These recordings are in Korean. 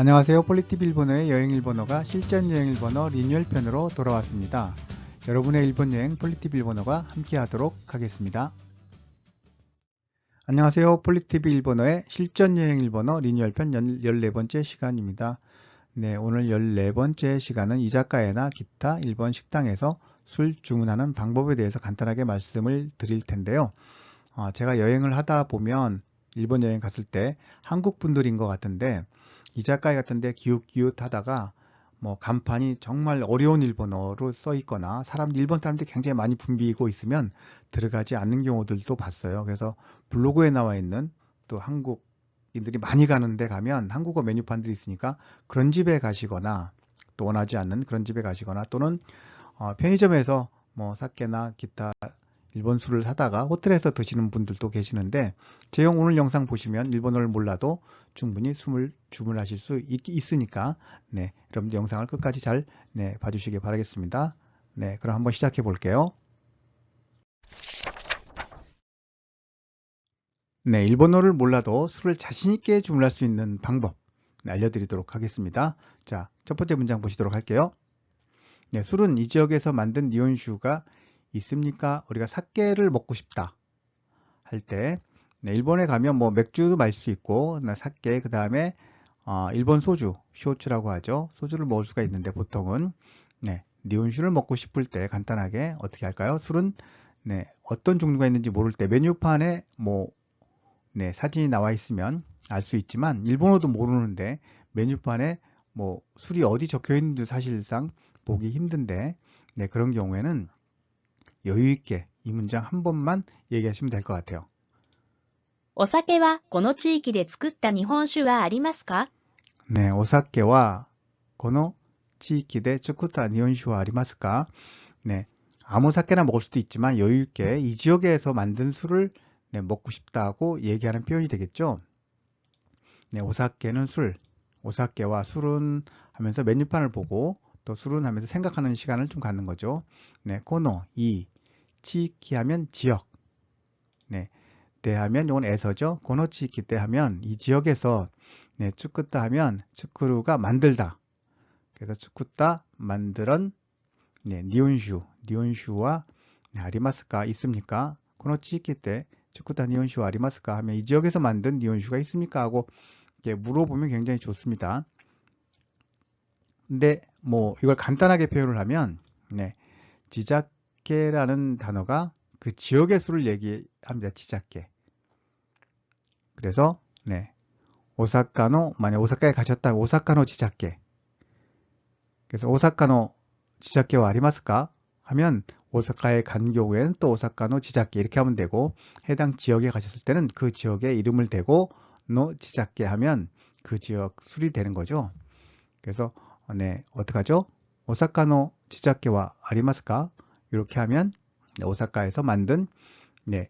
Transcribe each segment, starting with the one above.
안녕하세요. 폴리티브 일본어의 여행 일본어가 실전 여행 일본어 리뉴얼 편으로 돌아왔습니다. 여러분의 일본 여행 폴리티브 일본어가 함께 하도록 하겠습니다. 안녕하세요. 폴리티브 일본어의 실전 여행 일본어 리뉴얼 편 14번째 시간입니다. 네, 오늘 14번째 시간은 이자카야나 기타 일본 식당에서 술 주문하는 방법에 대해서 간단하게 말씀을 드릴 텐데요. 어, 제가 여행을 하다 보면 일본 여행 갔을 때 한국 분들인 것 같은데 이자카야 같은데 기웃기웃 하다가 뭐 간판이 정말 어려운 일본어로 써 있거나 사람 일본 사람들이 굉장히 많이 붐비고 있으면 들어가지 않는 경우들도 봤어요. 그래서 블로그에 나와 있는 또 한국인들이 많이 가는데 가면 한국어 메뉴판들이 있으니까 그런 집에 가시거나 또 원하지 않는 그런 집에 가시거나 또는 어, 편의점에서 뭐 사케나 기타 일본 술을 사다가 호텔에서 드시는 분들도 계시는데 제용 오늘 영상 보시면 일본어를 몰라도 충분히 숨을 주문하실 수 있, 으니까 네, 여러분들 영상을 끝까지 잘 네, 봐주시기 바라겠습니다. 네, 그럼 한번 시작해 볼게요. 네, 일본어를 몰라도 술을 자신 있게 주문할 수 있는 방법 네, 알려드리도록 하겠습니다. 자, 첫 번째 문장 보시도록 할게요. 네, 술은 이 지역에서 만든 니온슈가 있습니까? 우리가 사케를 먹고 싶다 할 때, 네, 일본에 가면 뭐 맥주도 마실 수 있고, 사케, 그 다음에 어, 일본 소주, 쇼츠라고 하죠. 소주를 먹을 수가 있는데 보통은 네, 니온슈를 먹고 싶을 때 간단하게 어떻게 할까요? 술은 네, 어떤 종류가 있는지 모를 때 메뉴판에 뭐 네, 사진이 나와 있으면 알 수 있지만 일본어도 모르는데 메뉴판에 뭐 술이 어디 적혀 있는지 사실상 보기 힘든데 네, 그런 경우에는 여유 있게 이 문장 한 번만 얘기하시면 될 것 같아요. お酒はこの地域で作った日本酒はありますか 네, 오사케와 고노 치이키데 츠쿠타 니온슈와 아리마스까? 네, 아무 사케나 먹을 수도 있지만 여유 있게 이 지역에서 만든 술을 네, 먹고 싶다고 얘기하는 표현이 되겠죠. 네, 오사케는 술, 오사케와 술은 하면서 메뉴판을 보고 또 술은 하면서 생각하는 시간을 좀 갖는 거죠. 네, 코노, 이, 치이키 하면 지역. 네, 대하면 이건 에서죠. 고노 치이키 때 하면 이 지역에서 네, 츠쿠따 하면 츠쿠루가 만들다. 그래서 츠쿠따 만들은 네, 니온슈, 니온슈와 네, 아리마스까 있습니까? 코노 치이키 때 츠쿠따 니온슈와 아리마스까 하면 이 지역에서 만든 니온슈가 있습니까? 하고 이렇게 물어보면 굉장히 좋습니다. 근데 뭐 이걸 간단하게 표현을 하면 네, 지자케라는 단어가 그 지역의 수를 얘기합니다. 지자케. 그래서 네, 오사카노 만약 오사카에 가셨다 오사카노 지자케. 그래서 오사카노 지자케와 아리마스까 하면 오사카에 간 경우에는 또 오사카노 지자케 이렇게 하면 되고 해당 지역에 가셨을 때는 그 지역의 이름을 대고 노 지자케 하면 그 지역 술이 되는 거죠. 그래서 네, 어떡하죠? 오사카노 지자케와 아리마스까? 이렇게 하면 네, 오사카에서 만든 네,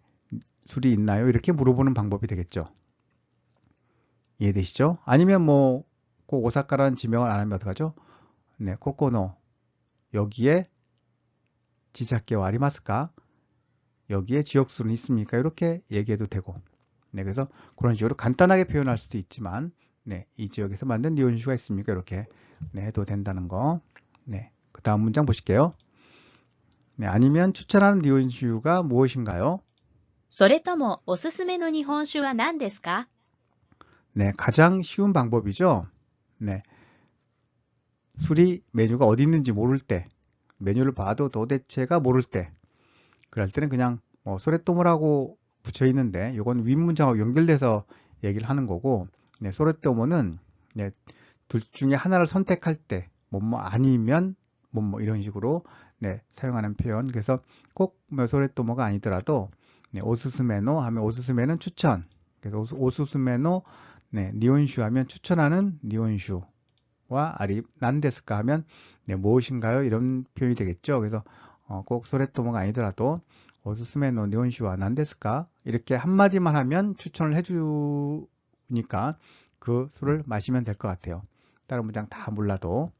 술이 있나요? 이렇게 물어보는 방법이 되겠죠. 이해되시죠? 아니면 뭐 꼭 오사카라는 지명을 안 하면 어떡하죠? 네, 코코노 여기에 지자케와 아리마스까? 여기에 지역수는 있습니까? 이렇게 얘기해도 되고 네, 그래서 그런 식으로 간단하게 표현할 수도 있지만 네, 이 지역에서 만든 니온슈가 있습니까? 이렇게 네, 해도 된다는 거. 네, 그 다음 문장 보실게요. 네, 아니면 추천하는 니온슈가 무엇인가요? それともおすすめの日本酒は何ですか 네, 가장 쉬운 방법이죠. 네, 술이 메뉴가 어디 있는지 모를 때, 메뉴를 봐도 도대체가 모를 때, 그럴 때는 그냥 뭐 소레토모라고 붙여 있는데, 이건 윗문장하고 연결돼서 얘기를 하는 거고, 네, 소레토모는 네, 둘 중에 하나를 선택할 때, 뭐뭐 아니면 뭐뭐 이런 식으로 네, 사용하는 표현. 그래서 꼭뭐 소레토모가 아니더라도 네, 오스스메노 하면 오스스메는 추천. 그래서 오스, 오스 스메노 네, 니온슈 하면 추천하는 니온슈와 아리 난데스까 하면 네, 무엇인가요? 이런 표현이 되겠죠. 그래서 어, 꼭 소레토모가 아니더라도 오스스메노 니온슈와 난데스까 이렇게 한마디만 하면 추천을 해주니까 그 술을 마시면 될 것 같아요. 다른 문장 다 몰라도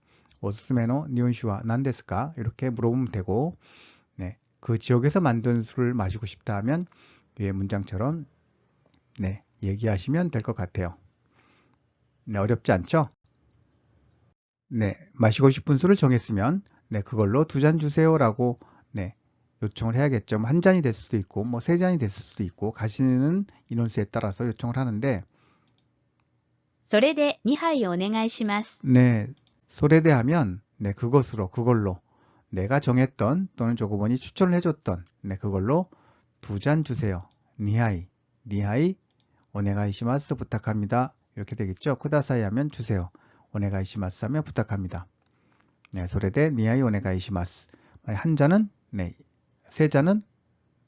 오스스메노 니온슈와 난데스까 이렇게 물어보면 되고 네, 그 지역에서 만든 술을 마시고 싶다 하면 위에 문장처럼 네, 얘기하시면 될 것 같아요. 네, 어렵지 않죠? 네, 마시고 싶은 술을 정했으면 네, 그걸로 두 잔 주세요 라고 네, 요청을 해야겠죠. 뭐한 잔이 될 수도 있고 뭐 세 잔이 됐을 수도 있고 가시는 인원수에 따라서 요청을 하는데 소레데 니하이 오네가이시마스. 네, 소레데 하면 네, 그것으로 그걸로 내가 정했던 또는 조그보니 추천을 해줬던 네, 그걸로 두 잔 주세요. 니하이, 니하이 오네가이시마스 부탁합니다. 이렇게 되겠죠. 쿠다사이 하면 주세요. 오네가이시마스 하면 부탁합니다. 네, 소레데 니하이 오네가이시마스. 한 잔은 네, 세 잔은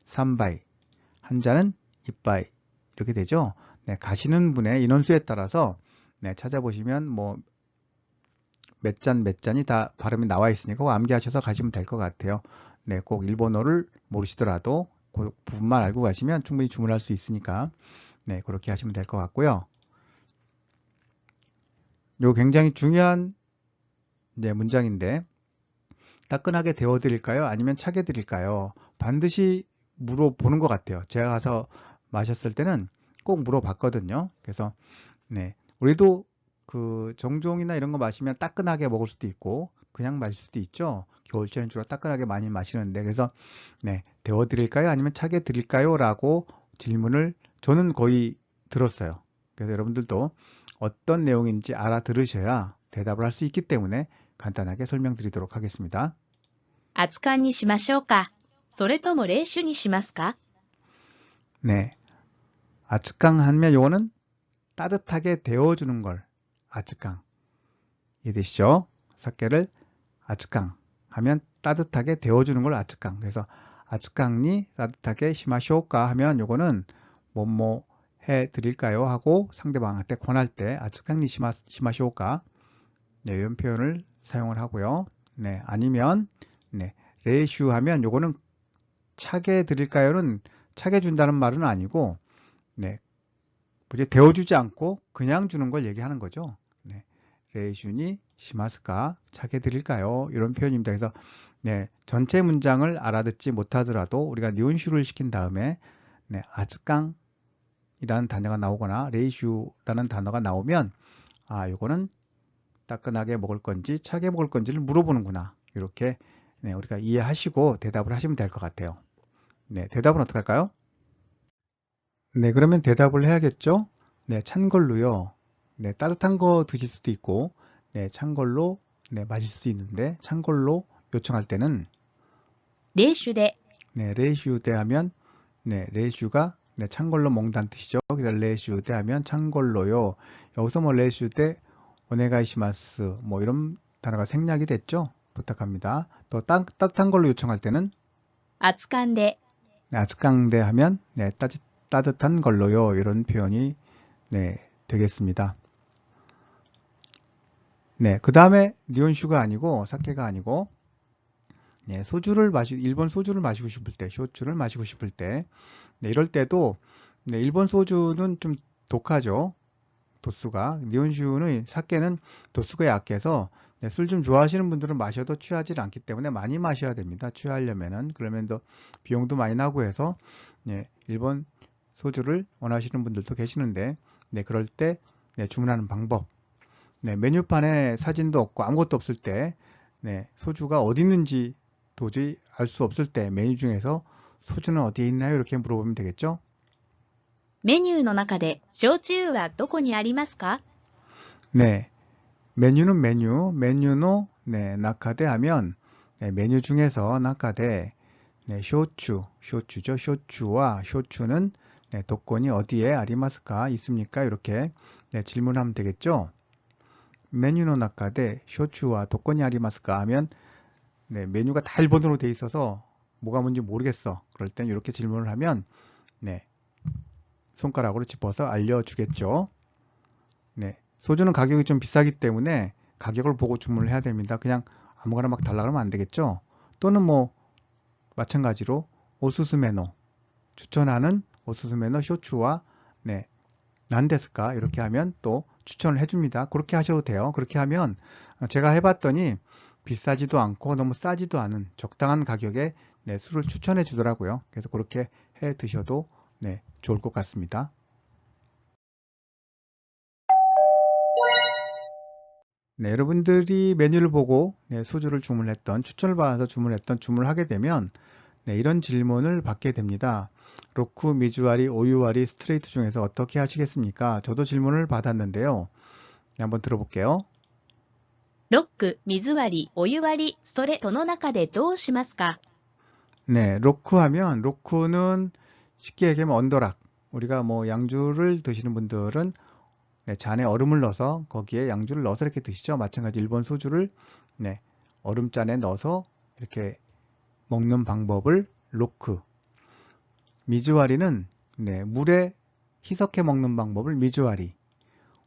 3바이, 한 잔은 2바이 이렇게 되죠. 네, 가시는 분의 인원수에 따라서 네, 찾아보시면 뭐 몇 잔 몇 잔이 다 발음이 나와 있으니까 암기하셔서 가시면 될 것 같아요. 네, 꼭 일본어를 모르시더라도 그 부분만 알고 가시면 충분히 주문할 수 있으니까 네, 그렇게 하시면 될 것 같고요. 요 굉장히 중요한 네, 문장인데 따끈하게 데워 드릴까요? 아니면 차게 드릴까요? 반드시 물어보는 것 같아요. 제가 가서 마셨을 때는 꼭 물어봤거든요. 그래서 네, 우리도 그 정종이나 이런 거 마시면 따끈하게 먹을 수도 있고 그냥 마실 수도 있죠. 겨울철엔 주로 따끈하게 많이 마시는데 그래서 네, 데워 드릴까요? 아니면 차게 드릴까요? 라고 질문을 저는 거의 들었어요. 그래서 여러분들도 어떤 내용인지 알아들으셔야 대답을 할 수 있기 때문에 간단하게 설명드리도록 하겠습니다. 熱燗にしましょうかそれとも冷酒にしますか 네. 아츠깡 하면 요거는 따뜻하게 데워주는 걸 아츠깡. 이해되시죠? 사케를 아츠깡 하면 따뜻하게 데워주는 걸 아츠깡. 그래서 아츠깡니 따뜻하게 시마쇼까 하면 요거는 뭐뭐 해 드릴까요? 하고 상대방한테 권할 때 아츠깡니 시마, 시마쇼까 네, 이런 표현을 사용을 하고요. 네, 아니면 네, 레이슈 하면 요거는 차게 드릴까요는 차게 준다는 말은 아니고 네, 이제 데워주지 않고 그냥 주는 걸 얘기하는 거죠. 네, 레이슈니 시마스까 차게 드릴까요? 이런 표현입니다. 그래서 네, 전체 문장을 알아듣지 못하더라도 우리가 니온슈를 시킨 다음에 네, 아즈깡이라는 단어가 나오거나 레이슈라는 단어가 나오면 아, 요거는 따끈하게 먹을 건지 차게 먹을 건지를 물어보는구나. 이렇게 네, 우리가 이해하시고 대답을 하시면 될 것 같아요. 네, 대답은 어떻게 할까요? 네, 그러면 대답을 해야겠죠? 네, 찬 걸로요. 네, 따뜻한 거 드실 수도 있고, 네, 찬 걸로 네, 마실 수도 있는데 찬 걸로 요청할 때는 레슈데 네, 레슈데 네, 하면 네, 레슈가 네, 찬 걸로 먹는다는 뜻이죠. 그래서 레슈데 하면 찬 걸로요. 여기서 뭐 레슈데 오네가이시마스 뭐 이런 단어가 생략이 됐죠. 부탁합니다. 또 따, 따뜻한 걸로 요청할 때는 아츠간데 네, 아츠간데 하면 네, 따뜻 따뜻한 걸로요. 이런 표현이 네, 되겠습니다. 네, 그 다음에 니온슈가 아니고 사케가 아니고 네, 소주를 마시 일본 소주를 마시고 싶을 때, 쇼츠를 마시고 싶을 때, 네, 이럴 때도 네, 일본 소주는 좀 독하죠. 도수가 니온슈는 사케는 도수가 약해서 네, 술좀 좋아하시는 분들은 마셔도 취하지 않기 때문에 많이 마셔야 됩니다. 취하려면은 그러면 더 비용도 많이 나고 해서 네, 일본 소주를 원하시는 분들도 계시는데 네, 그럴 때 네, 주문하는 방법 네, 메뉴판에 사진도 없고 아무것도 없을 때 네, 소주가 어디 있는지 도저히 알 수 없을 때 메뉴 중에서 소주는 어디에 있나요? 이렇게 물어보면 되겠죠. メニューの中で焼酎はどこにありますか 네. 메뉴는 메뉴, 메뉴노, 네, 나카데 하면, 네, 메뉴 중에서 나카데, 네, 쇼추, 쇼추죠. 쇼추와 쇼추는, 네, 도권이 어디에 아리마스까? 있습니까? 이렇게, 네, 질문하면 되겠죠. 메뉴노 나카데, 쇼추와 도권이 아리마스까? 하면, 네, 메뉴가 다 일본어로 돼 있어서, 뭐가 뭔지 모르겠어. 그럴 땐 이렇게 질문을 하면, 네, 손가락으로 짚어서 알려주겠죠. 네. 소주는 가격이 좀 비싸기 때문에 가격을 보고 주문을 해야 됩니다. 그냥 아무거나 막 달라 그러면 안 되겠죠. 또는 뭐 마찬가지로 오스스메노 추천하는 오스스메노 쇼츠와 네 난데스까 이렇게 하면 또 추천을 해줍니다. 그렇게 하셔도 돼요. 그렇게 하면 제가 해봤더니 비싸지도 않고 너무 싸지도 않은 적당한 가격에 네, 술을 추천해 주더라고요. 그래서 그렇게 해 드셔도 네, 좋을 것 같습니다. 네, 여러분들이 메뉴를 보고 네, 소주를 주문했던 추천을 받아서 주문했던 주문을 하게 되면 네, 이런 질문을 받게 됩니다. 로쿠, 미주와리, 오유와리, 스트레이트 중에서 어떻게 하시겠습니까? 저도 질문을 받았는데요. 네, 한번 들어볼게요. ロック、水割り、お湯割り、ストレートの中でどうしますか 네, 로쿠 하면 로쿠는 쉽게 얘기하면 언더락. 우리가 뭐 양주를 드시는 분들은 네, 잔에 얼음을 넣어서 거기에 양주를 넣어서 이렇게 드시죠. 마찬가지 일본 소주를 네, 얼음잔에 넣어서 이렇게 먹는 방법을 로크. 미즈와리는 네, 물에 희석해 먹는 방법을 미즈와리.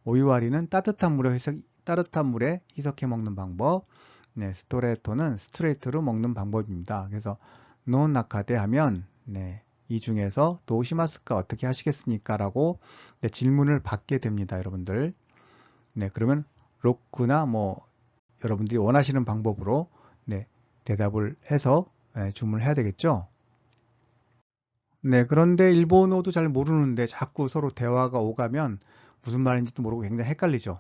오유와리는 따뜻한 물에 희석, 따뜻한 물에 희석해 먹는 방법. 네, 스토레토는 스트레이트로 먹는 방법입니다. 그래서 노 나카데 하면 네, 이 중에서 도시마스카 어떻게 하시겠습니까? 라고 네, 질문을 받게 됩니다. 여러분들. 네, 그러면 로크나 뭐 여러분들이 원하시는 방법으로 네, 대답을 해서 네, 주문을 해야 되겠죠. 네, 그런데 일본어도 잘 모르는데 자꾸 서로 대화가 오가면 무슨 말인지도 모르고 굉장히 헷갈리죠.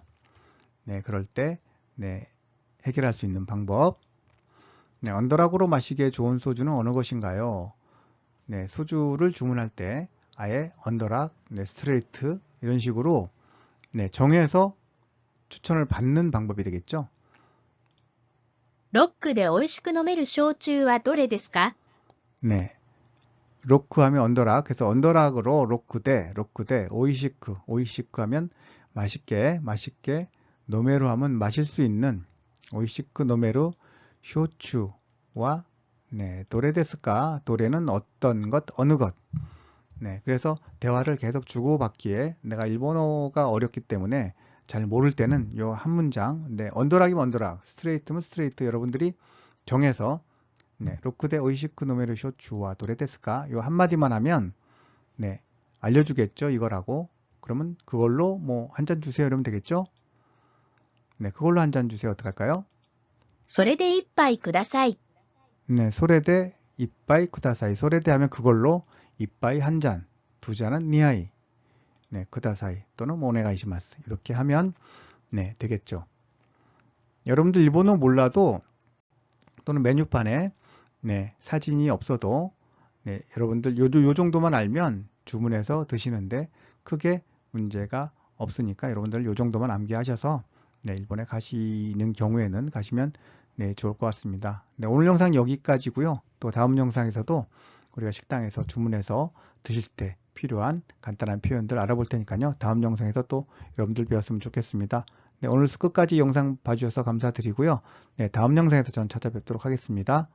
네, 그럴 때 네, 해결할 수 있는 방법. 네, 언더락으로 마시기에 좋은 소주는 어느 것인가요? 네, 소주를 주문할 때 아예 언더락, 네, 스트레이트 이런 식으로 네, 정해서 추천을 받는 방법이 되겠죠. ロックで美味しく飲める焼酎はどれですか 네. 로크 하면 언더락. 그래서 언더락으로 로크 대, 로크 대, 오이시크, 오이시크 하면 맛있게, 맛있게, 노메루 하면 마실 수 있는 오이시크 노메루 쇼추와 네, 도레데스까? 도레는 어떤 것, 어느 것. 네, 그래서 대화를 계속 주고받기에 내가 일본어가 어렵기 때문에 잘 모를 때는 요 한 문장, 네, 언더락이면 언더락, 스트레이트면 스트레이트 여러분들이 정해서 네, 로크대 의식크 노메르 쇼츠와 도레데스카 요 한마디만 하면 네, 알려주겠죠 이거라고? 그러면 그걸로 뭐 한 잔 주세요 이러면 되겠죠? 네, 그걸로 한 잔 주세요. 어떡할까요? 소레데 이빠이 쿠다사이. 네, 소레데 이빠이 쿠다사이. 소레데 하면 그걸로 이빠이 한 잔, 두 잔은 니아이. 네, 쿠다사이 또는 모네가이시마스. 이렇게 하면 네, 되겠죠. 여러분들 일본어 몰라도 또는 메뉴판에 네, 사진이 없어도 네, 여러분들 요, 요 정도만 알면 주문해서 드시는데 크게 문제가 없으니까 여러분들 요 정도만 암기하셔서 네, 일본에 가시는 경우에는 가시면 네, 좋을 것 같습니다. 네, 오늘 영상 여기까지고요. 또 다음 영상에서도 우리가 식당에서 주문해서 드실 때 필요한 간단한 표현들 알아볼 테니까요. 다음 영상에서 또 여러분들 배웠으면 좋겠습니다. 네, 오늘 끝까지 영상 봐주셔서 감사드리고요. 네, 다음 영상에서 전 찾아뵙도록 하겠습니다.